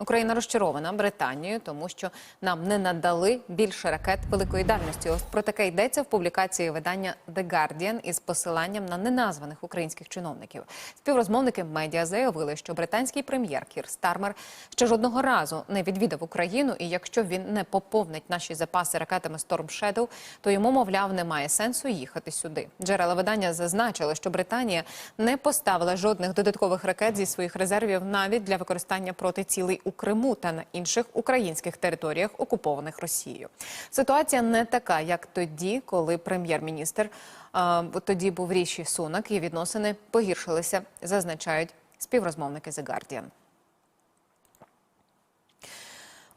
Україна розчарована Британією, тому що нам не надали більше ракет великої дальності. Ось про таке йдеться в публікації видання The Guardian із посиланням на неназваних українських чиновників. Співрозмовники медіа заявили, що британський прем'єр Кір Стармер ще жодного разу не відвідав Україну, і якщо він не поповнить наші запаси ракетами Storm Shadow, то йому, мовляв, немає сенсу їхати сюди. Джерела видання зазначили, що Британія не поставила жодних додаткових ракет зі своїх резервів навіть для використання проти цілей у Криму та на інших українських територіях, окупованих Росією. Ситуація не така, як тоді, коли прем'єр-міністр е, тоді був Ріші Сунак, і відносини погіршилися, зазначають співрозмовники The Guardian.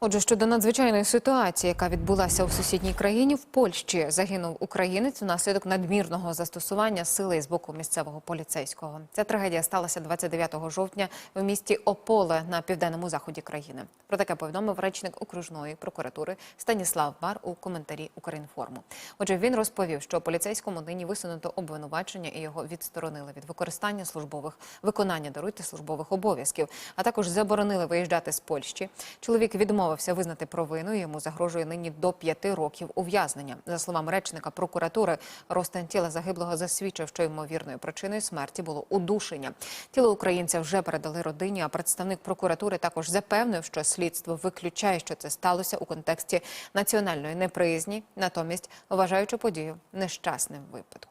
Отже, щодо надзвичайної ситуації, яка відбулася у сусідній країні, в Польщі загинув українець внаслідок надмірного застосування сили з боку місцевого поліцейського. Ця трагедія сталася 29 жовтня в місті Ополе на південному заході країни. Про таке повідомив речник окружної прокуратури Станіслав Бар у коментарі Українформу. Отже, він розповів, що поліцейському нині висунуто обвинувачення і його відсторонили від використання службових виконання даруйте службових обов'язків, а також заборонили виїжджати з Польщі. Чоловік відмовився визнати провину. Йому загрожує нині до п'яти років ув'язнення. За словами речника прокуратури, розтин тіла загиблого засвідчив, що ймовірною причиною смерті було удушення. Тіло українця вже передали родині. А представник прокуратури також запевнив, що слідство виключає, що це сталося у контексті національної неприязні, натомість вважаючи подію нещасним випадком.